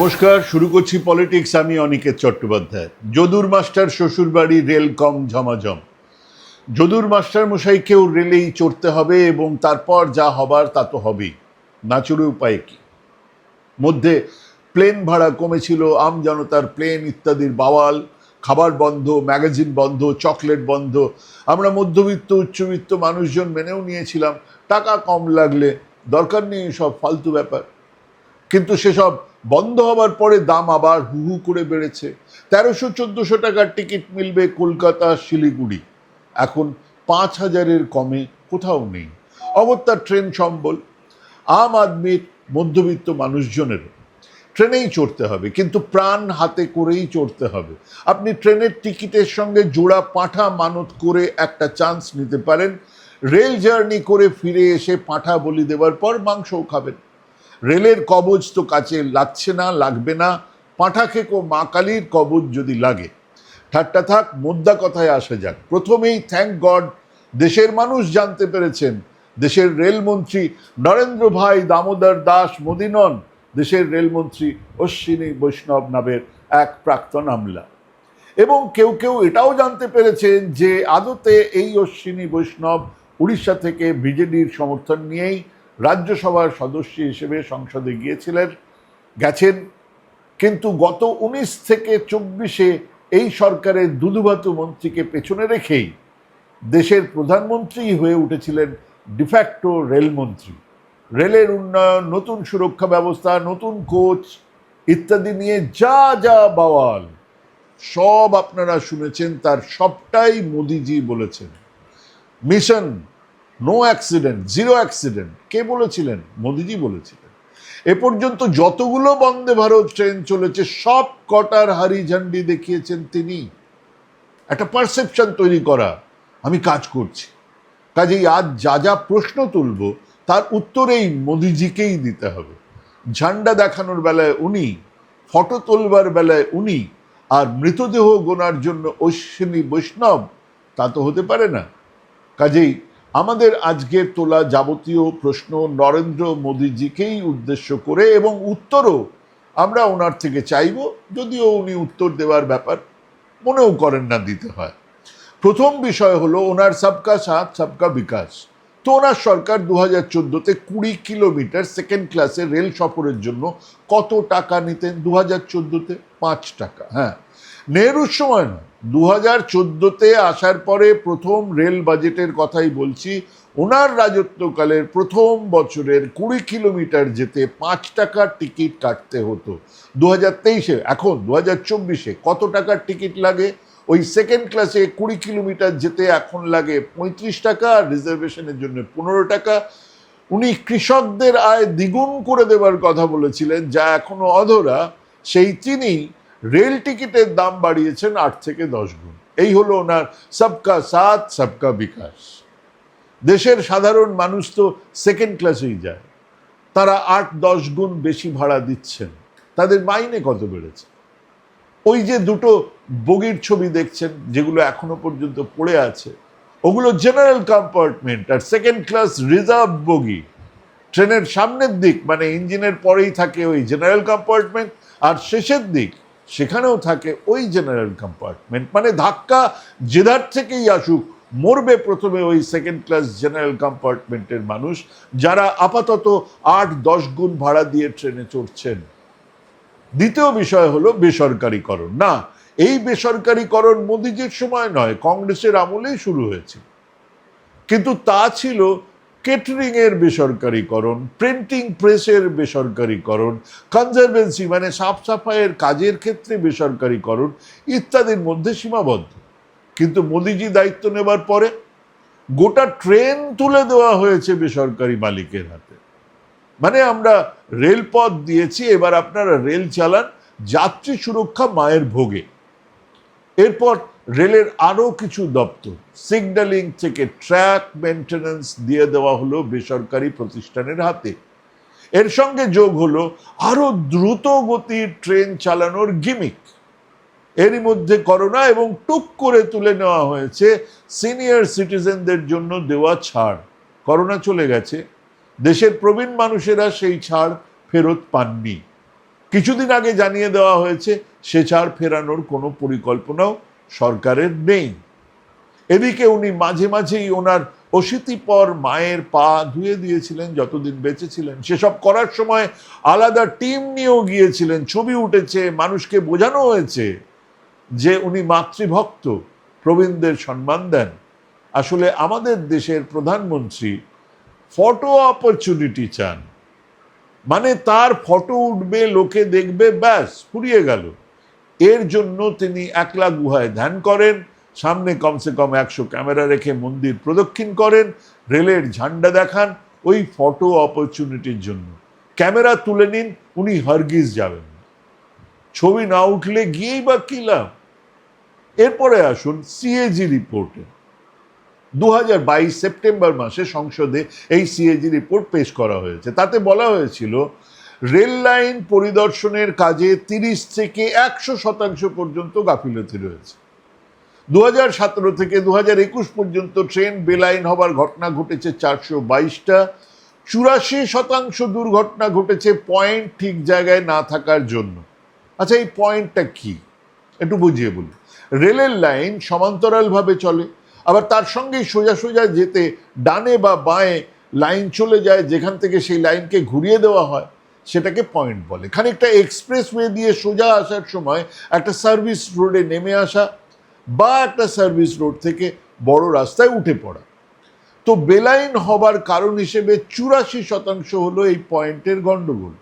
নমস্কার, শুরু করছি পলিটিক্স, আমি অনিকেত চট্টোপাধ্যায়। যদুর মাস্টার শ্বশুরবাড়ি রেল কম ঝমাঝম। যদুর মাস্টার মশাইকেও রেলেই চড়তে হবে এবং তারপর যা হবার তা তো হবেই। চড়ে উপায় কি? মধ্যে প্লেন ভাড়া কমেছিল, আম জনতার প্লেন ইত্যাদির বাওয়াল, খাবার বন্ধ, ম্যাগাজিন বন্ধ, চকলেট বন্ধ। আমরা মধ্যবিত্ত, উচ্চবিত্ত মানুষজন মেনেও নিয়েছিলাম। টাকা কম লাগলে দরকার নেই সব ফালতু ব্যাপার। কিন্তু সেসব বন্ধ হবার পরে দাম আবার হু হু করে বেড়েছে। তেরোশো চোদ্দোশো টাকার টিকিট মিলবে কলকাতা, শিলিগুড়ি। এখন পাঁচ হাজারের কমে কোথাও নেই। অগত্যা ট্রেন সম্বল। আম আদমির মধ্যবিত্ত মানুষজনের। ট্রেনেই চড়তে হবে, কিন্তু প্রাণ হাতে করেই চড়তে হবে। আপনি ট্রেনের টিকিটের সঙ্গে জোড়া পাঁঠা মানত করে একটা চান্স নিতে পারেন। রেল জার্নি করে ফিরে এসে পাঁঠা বলি দেওয়ার পর মাংসও খাবেন। রেলের কবজ তো কাছে লাগছে না, লাগবে না। পাঁঠা খেকো মা কালীর কবজ যদি লাগে। ঠাট্টা থাক মোদ্দা কথায় আসা যাক। প্রথমেই থ্যাংক গড দেশের মানুষ জানতে পেরেছেন, দেশের রেলমন্ত্রী নরেন্দ্র ভাই দামোদর দাস মোদিনন, দেশের রেলমন্ত্রী অশ্বিনী বৈষ্ণব নামের এক প্রাক্তন আমলা। এবং কেউ কেউ এটাও জানতে পেরেছেন যে আদতে এই অশ্বিনী বৈষ্ণব উড়িষ্যা থেকে বিজেডির সমর্থন নিয়েই রাজ্যসভার সদস্য হিসেবে সংসদে গিয়েছিলেন, গেছেন। কিন্তু গত উনিশ থেকে চব্বিশে এই সরকারের দুধুভাতু মন্ত্রীকে পেছনে রেখেই দেশের প্রধানমন্ত্রী হয়ে উঠেছিলেন ডিফ্যাক্টো রেলমন্ত্রী রেলের উন্নয়ন, নতুন সুরক্ষা ব্যবস্থা, নতুন কোচ ইত্যাদি নিয়ে যা যা বাওয়াল, সব আপনারা শুনেছেন, তার সবটাই মোদিজি বলেছেন। Mission no accident zero accident কে বলেছিলেন? মোদিজি বলেছিলেন। এ পর্যন্ত যতগুলো বন্দে ভারত ট্রেন চলেছে, সব কটার হারি ঝান্ডি দেখিয়েছেন তিনি। একটা পারসেপশন তৈরি করা। আমি কাজ করছি। কাজেই আজ যা যা প্রশ্ন তুলব, তার উত্তরেই মোদিজিকেই দিতে হবে। ঝান্ডা দেখানোর বেলায় উনি, ফটো তোলবার বেলায় উনি, আর মৃতদেহ গোনার জন্য অশ্বিনী বৈষ্ণব, তা তো হতে পারে না। কাজেই আমাদের আজকের তোলা যাবতীয় প্রশ্ন নরেন্দ্র মোদীজিকেই উদ্দেশ্য করে এবং উত্তরও আমরা ওনার থেকে চাইব, যদিও উনি উত্তর দেওয়ার ব্যাপার মনেও করেন না দিতে হয়। প্রথম বিষয় হলো ওনার সবকা সাথ, সবকা বিকাশ। তো ওনার সরকার দু হাজার চোদ্দোতে কুড়ি কিলোমিটার সেকেন্ড ক্লাসে রেল সফরের জন্য কত টাকা নিতেন? দু হাজার চোদ্দোতে পাঁচ টাকা হ্যাঁ। নেহরুর সময় না দু হাজার চোদ্দোতে আসার পরে প্রথম রেল বাজেটের কথাই বলছি, ওনার রাজত্বকালের প্রথম বছরের কুড়ি কিলোমিটার যেতে পাঁচ টাকার টিকিট কাটতে হতো। দু হাজার তেইশে, এখন দু হাজার চব্বিশে কত টাকার টিকিট লাগে? ওই সেকেন্ড ক্লাসে কুড়ি কিলোমিটার যেতে এখন লাগে পঁয়ত্রিশ টাকা রিজার্ভেশনের জন্য পনেরো টাকা। উনি কৃষকদের আয় দ্বিগুণ করে দেবার কথা বলেছিলেন, যা এখনও অধরা। সেই তিনি রেল টিকিটের দাম বাড়িয়েছেন আট থেকে দশ গুণ। এই হলো ওনার সবকা সাথ, সবকা বিকাশ। দেশের সাধারণ মানুষ তো সেকেন্ড ক্লাসেই যায়। তারা আট, দশ গুণ বেশি ভাড়া দিচ্ছেন। তাদের মাইনে কত বেড়েছে? ওই যে দুটো বগির ছবি দেখছেন, যেগুলো এখনও পর্যন্ত পড়ে আছে, ওগুলো জেনারেল কম্পার্টমেন্ট আর সেকেন্ড ক্লাস রিজার্ভ বগি। ট্রেনের সামনের দিক মানে ইঞ্জিনের পরেই থাকে ওই জেনারেল কম্পার্টমেন্ট আর শেষের দিক সেখানেও থাকে ওই জেনারেল কম্পার্টমেন্ট। মানে ধাক্কা যেধার থেকেই আসুক, মরবে প্রথমে ওই সেকেন্ড ক্লাস জেনারেল কম্পার্টমেন্টের মানুষ, যারা আপাতত আট, দশ গুণ ভাড়া দিয়ে ট্রেনে চড়ছেন। দ্বিতীয় বিষয় হলো বেসরকারীকরণ। না, এই বেসরকারীকরণ মোদিজির সময় নয়, কংগ্রেসের আমলেই শুরু হয়েছে কিন্তু তা ছিল কেটারিং এর বেসরকারীকরণ, প্রিন্টিং প্রেসের বেসরকারীকরণ, কনজারভেন্সি মানে সাফ সাফাইয়ের কাজের ক্ষেত্রে বেসরকারীকরণ ইত্যাদির মধ্যে সীমাবদ্ধ। কিন্তু মোদিজি দায়িত্ব নেবার পরে গোটা ট্রেন তুলে দেওয়া হয়েছে বেসরকারি মালিকের হাতে। মানে আমরা রেলপথ দিয়েছি, এবার আপনারা রেল চালান, যাত্রী সুরক্ষা মায়ের ভোগে। এরপর রেলের আরও কিছু দপ্তর। সিগন্যালিং থেকে ট্র্যাক মেনটেন্যান্স দিয়ে দেওয়া হলো বেসরকারি প্রতিষ্ঠানের হাতে। এর সঙ্গে যোগ হলো আরও দ্রুত গতির ট্রেন চালানোর গিমিক। এরই মধ্যে করোনা এবং টুক করে তুলে নেওয়া হয়েছে সিনিয়র সিটিজেনদের জন্য দেওয়া ছাড়। করোনা চলে গেছে। দেশের প্রবীণ মানুষেরা সেই ছাড় ফেরত পাননি। কিছুদিন আগে জানিয়ে দেওয়া হয়েছে, সে ছাড় ফেরানোর কোনো পরিকল্পনাও সরকারের নেই এদিকে উনি মাঝে মাঝেই ওনার অশীতিপর মায়ের পা ধুয়ে দিয়েছিলেন, যতদিন বেঁচে ছিলেন সেসব করার সময় আলাদা টিম নিয়েও গিয়েছিলেন। ছবি উঠেছে, মানুষকে বোঝানো হয়েছে যে উনি মাতৃভক্ত। প্রবীণদের সম্মান দেন। আসলে আমাদের দেশের প্রধানমন্ত্রী ফটো অপরচুনিটি চান। মানে তার ফটো উঠবে, লোকে দেখবে, ব্যাস, ফুরিয়ে গেল। এর জন্য তিনি একলা গুহায় ধ্যান করেন, সামনে কমসে কম একশো ক্যামেরা রেখে মন্দির প্রদক্ষিণ করেন, রেলের ঝান্ডা দেখান ওই ফটো অপরচুনিটির জন্য। ক্যামেরা তুলে নিন, উনি হারগিজ যাবেন। ছবি না উঠলে গিয়েই বা কি লাভ? এরপরে আসুন সিএজি রিপোর্টে দু হাজার বাইশ সেপ্টেম্বর মাসে সংসদে এই সিএজি রিপোর্ট পেশ করা হয়েছে। তাতে বলা হয়েছিল রেল লাইন পরিদর্শনের কাজে তিরিশ থেকে একশো শতাংশ পর্যন্ত গাফিলতি রয়েছে। দু সতেরো থেকে দু একুশ পর্যন্ত ট্রেন বেলাইন হবার ঘটনা ঘটেছে চারশো বাইশটা। চুরাশি শতাংশ দুর্ঘটনা ঘটেছে পয়েন্ট ঠিক জায়গায় না থাকার জন্য। আচ্ছা এই পয়েন্টটা কি? একটু বুঝিয়ে বলি। রেলের লাইন সমান্তরালভাবে চলে, আবার তার সঙ্গেই সোজা সোজা যেতে ডানে বা বাঁয়ে লাইন চলে যায়, যেখান থেকে সেই লাইনকে ঘুরিয়ে দেওয়া হয়। সেটাকে পয়েন্ট বলে। খানিকটা এক্সপ্রেসওয়ে দিয়ে সোজা আসার সময় একটা সার্ভিস রোডে নেমে আসা বা একটা সার্ভিস রোড থেকে বড় রাস্তায় উঠে পড়া। তো বেলাইন হবার কারণ হিসেবে চুরাশি শতাংশ হলো এই পয়েন্টের গণ্ডগোল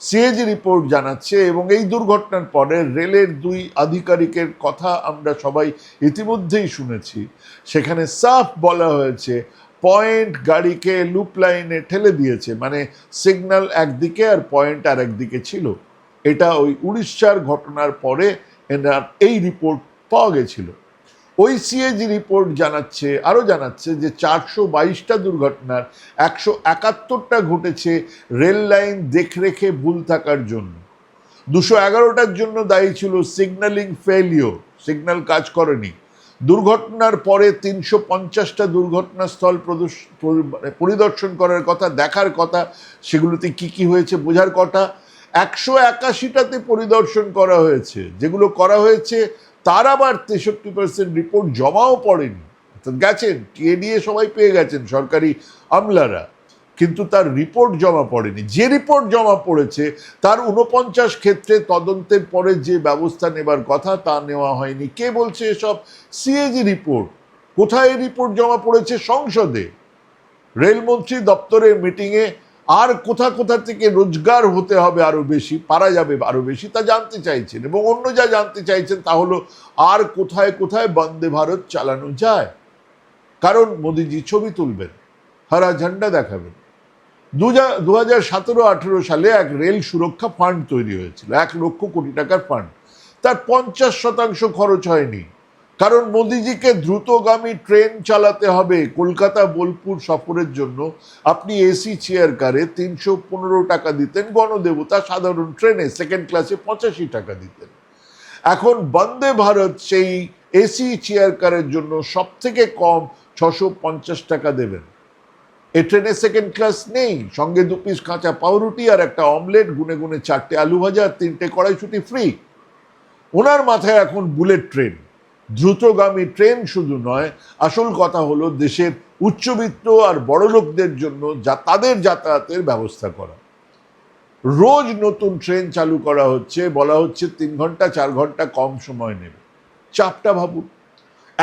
সিএজি রিপোর্ট জানাচ্ছে এবং এই দুর্ঘটনার পরে রেলের দুই আধিকারিকের কথা আমরা সবাই ইতিমধ্যেই শুনেছি। সেখানে সাফ বলা হয়েছে পয়েন্ট গাড়িকে লুপ লাইনে ঠেলে দিয়েছে। মানে সিগন্যাল একদিকে আর পয়েন্ট আর একদিকে ছিল। এটা ওই উড়িষ্যার ঘটনার পরে এনার এই রিপোর্ট পাওয়া গেছিল। ওই সিএজি রিপোর্ট জানাচ্ছে, আরও জানাচ্ছে যে চারশো বাইশটা দুর্ঘটনার একশো একাত্তরটা ঘটেছে রেল লাইন দেখরেখে ভুল থাকার জন্য। দুশো এগারোটার জন্য দায়ী ছিল সিগন্যালিং ফেলিও সিগন্যাল কাজ করেনি। দুর্ঘটনার পরে তিনশো পঞ্চাশটা দুর্ঘটনাস্থল মানে পরিদর্শন করার কথা, দেখার কথা, সেগুলোতে কি কি হয়েছে বোঝার কথা। একশো একাশিটাতে পরিদর্শন করা হয়েছে। যেগুলো করা হয়েছে, তার আবার তেষট্টি পার্সেন্ট রিপোর্ট জমাও পড়েনি। গেছেন টিএডিএ সবাই পেয়ে গেছেন, সরকারি আমলারা। কিন্তু তার রিপোর্ট জমা পড়েনি। যে রিপোর্ট জমা পড়েছে, তার উনপঞ্চাশ ক্ষেত্রে তদন্তের পরে যে ব্যবস্থা নেবার কথা, তা নেওয়া হয়নি। কে বলছে এসব? CAG report. কোথায় রিপোর্ট জমা পড়েছে? সংসদে। রেলমন্ত্রী দপ্তরের মিটিংয়ে আর কোথা কোথা থেকে রোজগার হতে হবে আরও বেশি, পারা যাবে আরও বেশি, তা জানতে চাইছেন এবং অন্য যা জানতে চাইছেন তা হলো, আর কোথায় কোথায় বন্দে ভারত চালানো যায়? কারণ মোদিজি ছবি তুলবেন, হারা ঝান্ডা দেখাবেন। দু হাজার সতেরো, আঠেরো সালে এক রেল সুরক্ষা ফান্ড তৈরি হয়েছিল, এক লক্ষ কোটি টাকার ফান্ড তার পঞ্চাশ শতাংশ খরচ হয়নি। কারণ মোদিজিকে দ্রুতগামী ট্রেন চালাতে হবে, কলকাতা বোলপুর সফরের জন্য। আপনি এসি চেয়ার কারে তিনশো পনেরো টাকা দিতেন গণদেবতা, সাধারণ ট্রেনে সেকেন্ড ক্লাসে পঁচাশি টাকা দিতেন। এখন বন্দে ভারত সেই এসি চেয়ার কারের জন্য সব থেকে কম ছশো পঞ্চাশ টাকা দেবেন। এ ট্রেনে সেকেন্ড ক্লাস নেই। সঙ্গে দু পিস কাঁচা পাউরুটি আর একটা অমলেট গুনে গুনে চারটে আলু ভাজা আর তিনটে কড়াইশুটি ফ্রি ওনার মাথায় এখন বুলেট ট্রেন দ্রুতগামী ট্রেন শুধু নয়, আসল কথা হলো দেশের উচ্চবিত্ত আর বড়লোকদের জন্য যা তাদের যাতায়াতের ব্যবস্থা করা। রোজ নতুন ট্রেন চালু করা হচ্ছে, বলা হচ্ছে তিন ঘণ্টা, চার ঘণ্টা কম সময় নেবে। চাপটা ভাবুন।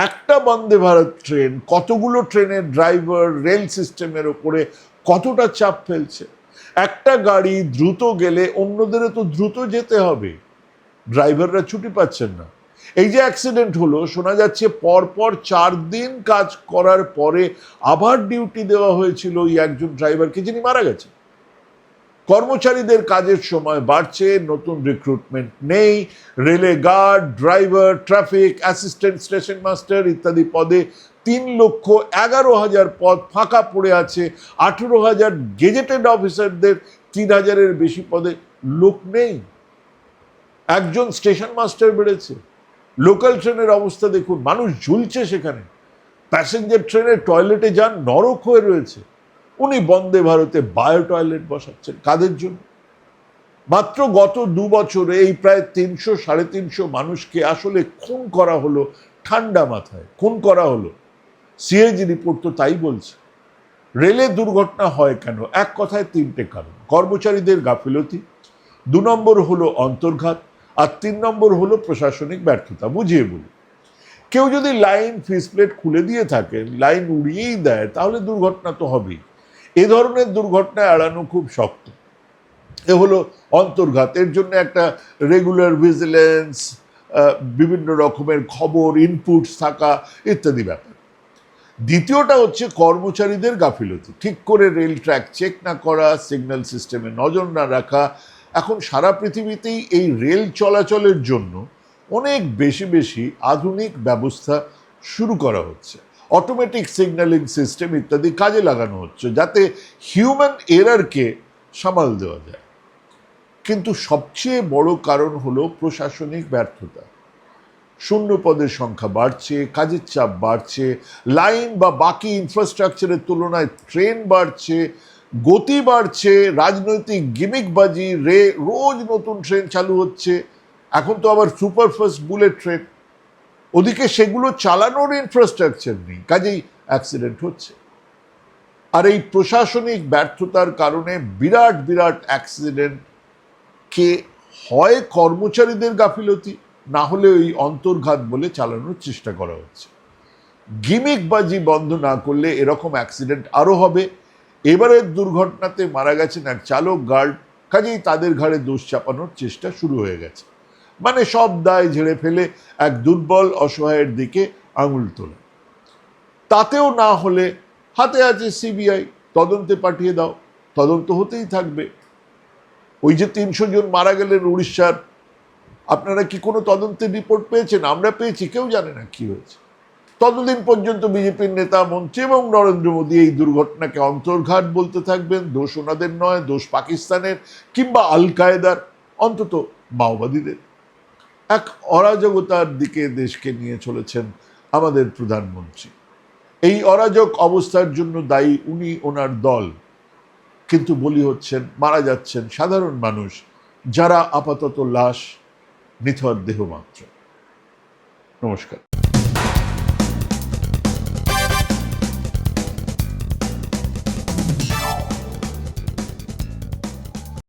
একটা বন্দে ভারত ট্রেন, কতগুলো ট্রেনের ড্রাইভার রেল সিস্টেমের ওপরে কতটা চাপ ফেলছে? একটা গাড়ি দ্রুত গেলে অন্যদেরও তো দ্রুত যেতে হবে। ড্রাইভাররা ছুটি পাচ্ছেন না। এই যে অ্যাক্সিডেন্ট হলো, শোনা যাচ্ছে পরপর চার দিন কাজ করার পরে আবার ডিউটি দেওয়া হয়েছিল ওই একজন ড্রাইভারকে যিনি মারা গেছে কর্মচারীদের কাজের সময় বাড়ছে, নতুন রিক্রুটমেন্ট নেই, রেলে guard, driver, traffic, assistant, station master ইত্যাদি পদে তিন লক্ষ এগারো হাজার পদ ফাঁকা পড়ে আছে। আঠেরো হাজার গেজেটেড অফিসারদের তিন হাজারের বেশি পদে লোক নেই। একজন স্টেশন মাস্টার বেড়েছে। লোকাল ট্রেনের অবস্থা দেখুন, মানুষ ঝুলছে সেখানে। প্যাসেঞ্জার ট্রেনের টয়লেটে যান, নরক হয়ে রয়েছে। উনি বন্দে ভারতে বায়ো টয়লেট বসাচ্ছেন। কাদের জন্য? মাত্র গত দু বছরে এই প্রায় তিনশো, সাড়ে তিনশো মানুষকে আসলে খুন করা হলো ঠান্ডা মাথায়, খুন করা হলো। সিএজি রিপোর্ট তো তাই বলছে। রেলে দুর্ঘটনা হয় কেন? এক কথায় তিনটে কারণ। কর্মচারীদের গাফিলতি, দু নম্বর হলো অন্তর্ঘাত, আর তিন নম্বর হলো প্রশাসনিক ব্যর্থতা। বুঝিয়ে বলি, কেউ যদি লাইন ফিসপ্লেট খুলে দিয়ে থাকে লাইন উড়িয়েই দেয়, তাহলে দুর্ঘটনা তো হবেই। এ ধরনের দুর্ঘটনা এড়ানো খুব শক্ত। এ হলো অন্তর্ঘাত। এর জন্য একটা রেগুলার ভিজিলেন্স বিভিন্ন রকমের খবর ইনপুটস থাকা ইত্যাদি ব্যাপার। দ্বিতীয়টা হচ্ছে কর্মচারীদের গাফিলতি। ঠিক করে রেল ট্র্যাক চেক না করা সিগন্যাল সিস্টেমে নজর না রাখা। এখন সারা পৃথিবীতেই এই রেল চলাচলের জন্য অনেক বেশি বেশি আধুনিক ব্যবস্থা শুরু করা হচ্ছে। অটোমেটিক সিগন্যালিং সিস্টেম ইত্যাদি কাজে লাগানো হচ্ছে, যাতে হিউম্যান এরারকে সামাল দেওয়া যায়। কিন্তু সবচেয়ে বড় কারণ হলো প্রশাসনিক ব্যর্থতা। শূন্য পদের সংখ্যা বাড়ছে, কাজের চাপ বাড়ছে লাইন বা বাকি ইনফ্রাস্ট্রাকচারের তুলনায় ট্রেন বাড়ছে, গতি বাড়ছে, রাজনৈতিক গিমিকবাজি রে, রোজ নতুন ট্রেন চালু হচ্ছে। এখন তো আবার সুপারফাস্ট বুলেট ট্রেন ওদিকে সেগুলো চালানোর ইনফ্রাস্ট্রাকচার নেই, কাজেই অ্যাক্সিডেন্ট হচ্ছে। আর এই প্রশাসনিক ব্যর্থতার কারণে বিরাট বিরাট অ্যাক্সিডেন্ট কে হয় কর্মচারীদের গাফিলতি, না হলে ওই অন্তর্ঘাত বলে চালানোর চেষ্টা করা হচ্ছে। গিমিকবাজি বন্ধ না করলে এরকম অ্যাক্সিডেন্ট আরও হবে। এবারের দুর্ঘটনাতে মারা গেছেন এক চালক, গার্ড, কাজেই তাদের ঘাড়ে দোষ চাপানোর চেষ্টা শুরু হয়ে গেছে। মানে সব দায় ঝেড়ে ফেলে এক দুর্বল, অসহায়ের দিকে আঙুল তোলা। তাতেও না হলে হাতে আছে সিবিআই, তদন্তে পাঠিয়ে দাও, তদন্ত হতেই থাকবে। ওই যে তিনশো জন মারা গেলেন উড়িষ্যার, আপনারা কি কোনো তদন্তের রিপোর্ট পেয়েছেন? আমরা পেয়েছি, কেউ জানে না কি হয়েছে। ততদিন পর্যন্ত বিজেপির নেতা মন্ত্রী এবং নরেন্দ্র মোদী এই দুর্ঘটনাকে অন্তর্ঘাত বলতে থাকবেন। দোষ ওনাদের নয়, দোষ পাকিস্তানের কিংবা আল কায়েদার অন্তত মাওবাদীদের। এক অরাজকতার দিকে দেশকে নিয়ে চলেছেন আমাদের প্রধানমন্ত্রী। এই অরাজক অবস্থার জন্য দায়ী উনি ওনার দল। কিন্তু বলি হচ্ছেন, মারা যাচ্ছেন সাধারণ মানুষ যারা আপাতত লাশ, নিথর দেহ মাত্র। নমস্কার।